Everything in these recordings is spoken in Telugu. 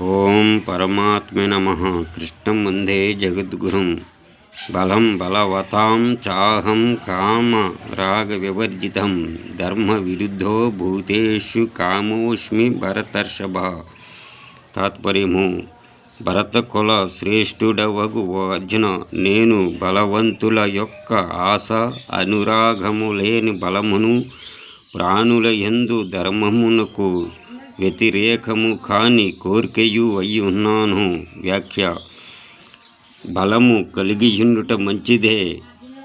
ఓం పరమాత్మే నమ. కృష్ణం వందే జగద్గురుం. బలం బలవతాం చాహం కామ రాగ వివర్జితం ధర్మ విరుద్ధో భూతేషు కామోష్మి భరతర్షభ. తాత్పర్యము భరత కుల శ్రేష్ఠుడవగు ఓ అర్జున నేను బలవంతుల యొక్క ఆశ అనురాగము లేని బలమును ప్రాణుల యందు ధర్మమునకు వ్యతిరేకము కాని కోరికయు అయి ఉన్నాను. వ్యాఖ్య. బలము కలిగియుండుట మంచిదే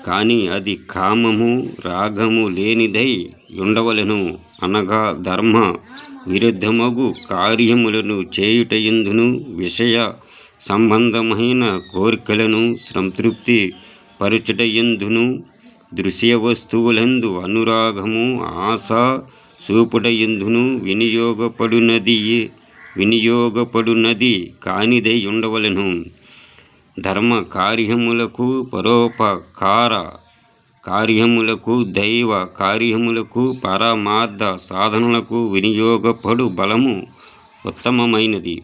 కానీ అది కామము రాగము లేనిదై ఉండవలెను అనగా ధర్మ విరుద్ధమగు కార్యములను చేయుటయందును విషయ సంబంధమైన కోరికలను సంతృప్తి పరుచుటయందును దృశ్య వస్తువులందు అనురాగము ఆశ చూపుటయందును వినియోగపడునది వినియోగపడునది కానిదై ఉండవలెను ధర్మ కార్యములకు పరోపకార కార్యములకు దైవ కార్యములకు పరమార్థ సాధనలకు వినియోగపడు బలము ఉత్తమమైనది.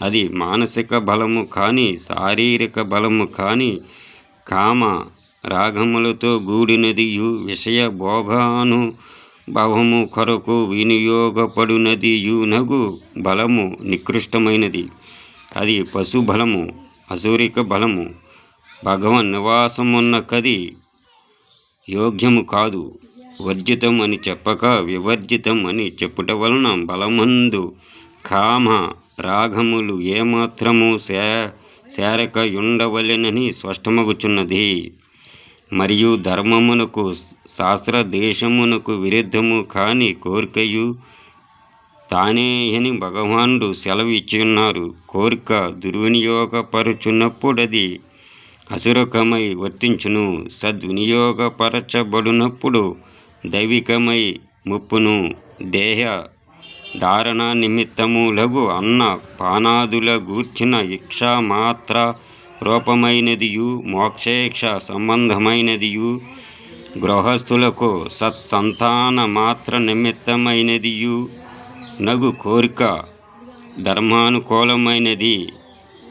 అది మానసిక బలము కానీ శారీరక బలము కానీ కామ రాగములతో గూడినదియు విషయ భోగాను భవము కొరకు వినియోగపడునదియునగు బలము నికృష్టమైనది. అది పశుబలము అసూరిక బలము భగవన్ నివాసమున్న కది యోగ్యము కాదు. వర్జితం అని చెప్పక వివర్జితం అని చెప్పుట వలన బలమందు కామ రాగములు ఏమాత్రము శే శారక ఉండవలెనని స్పష్టమగుచున్నది. మరియు ధర్మమునకు శాస్త్ర దేశమునకు విరుద్ధము కాని కోరికయు తానే అని భగవానుడు సెలవిచ్చున్నారు కోరిక దుర్వినియోగపరుచున్నప్పుడది అసురకమై వర్తించును. సద్వినియోగపరచబడినప్పుడు దైవికమై ముప్పును. దేహ ధారణ నిమిత్తము లఘు అన్న పానాదుల గూర్చిన ఇక్ష మాత్ర రూపమైనదియు మోక్షేక్ష సంబంధమైనదియు గృహస్థులకు సత్సంతాన మాత్ర నిమిత్తమైనదియు నగు కోరిక ధర్మానుకూలమైనది.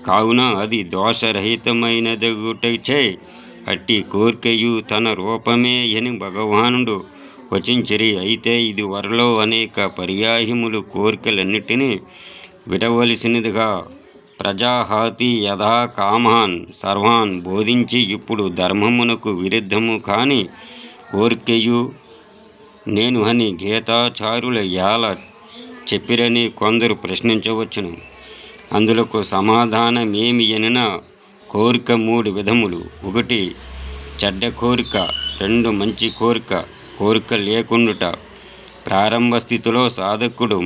కావున అది దోషరహితమైనదగుటచే అట్టి కోరికయు తన రూపమే అని భగవానుడు వచించిరి. అయితే ఇది వరలో అనేక పర్యాయములు కోరికలన్నిటినీ విడవలసినదిగా ప్రజాహాతి యథా కామాన్ సర్వాన్ బోధించి ఇప్పుడు ధర్మమునకు విరుద్ధము కాని కోరికయు నేను అని గీతాచారుల యాల చెప్పిరని కొందరు ప్రశ్నించవచ్చును. అందులకు సమాధానమేమి అనిన కోరిక మూడు విధములు. ఒకటి చెడ్డ కోరిక. రెండు మంచి కోరిక. కోరిక లేకుండుట. ప్రారంభ స్థితిలో సాధకుడు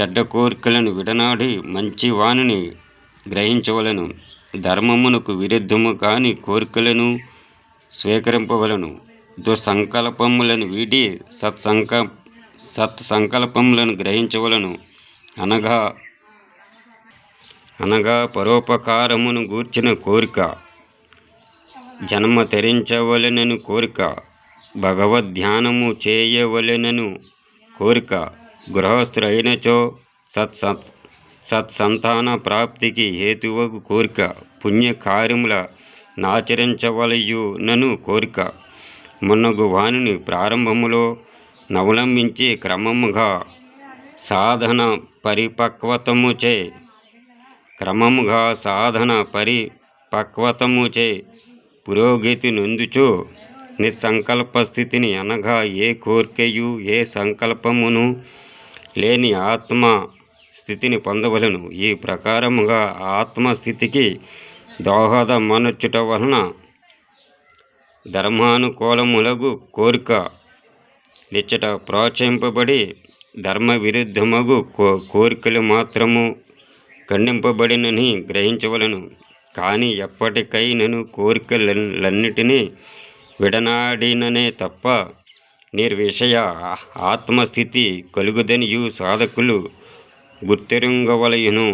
చెడ్డ కోరికలను విడనాడి మంచి వాణిని గ్రహించవలను. ధర్మమునకు విరుద్ధము కాని కోరికలను స్వీకరింపవలను. దుస్సంకల్పములను వీడి సత్సంక సత్సంకల్పములను గ్రహించవలను. అనగా అనగా పరోపకారమును గూర్చిన కోరిక. జన్మ తరించవలెనను కోరిక. భగవద్ధ్యానము చేయవలెనను కోరిక. గృహస్థులైనచో సత్ సత్సంతాన ప్రాప్తికి హేతువగు కోరిక పుణ్యకార్యముల నాచరించవలయునను కోరిక. మున్నగు వాణిని ప్రారంభములో నవలంబించి క్రమముగా సాధన పరిపక్వతముచే క్రమముగా సాధన పరిపక్వతముచే పురోగతి నొందుచు నిస్సంకల్ప స్థితిని అనగా ఏ కోరికయు ఏ సంకల్పమును లేని ఆత్మ స్థితిని పొందవలను. ఈ ప్రకారముగా ఆత్మస్థితికి దోహదమనొచ్చుట వలన ధర్మానుకూలములగు కోరిక నిచ్చట ప్రోత్సహింపబడి ధర్మ విరుద్ధమగు కో కోరికలు మాత్రము ఖండింపబడినని గ్రహించవలను. కానీ ఎప్పటికైనను కోరికలన్నిటినీ విడనాడిననే తప్ప నిర్విషయ ఆత్మస్థితి కలుగుదనియు సాధకులు గుర్తెరుంగవలయును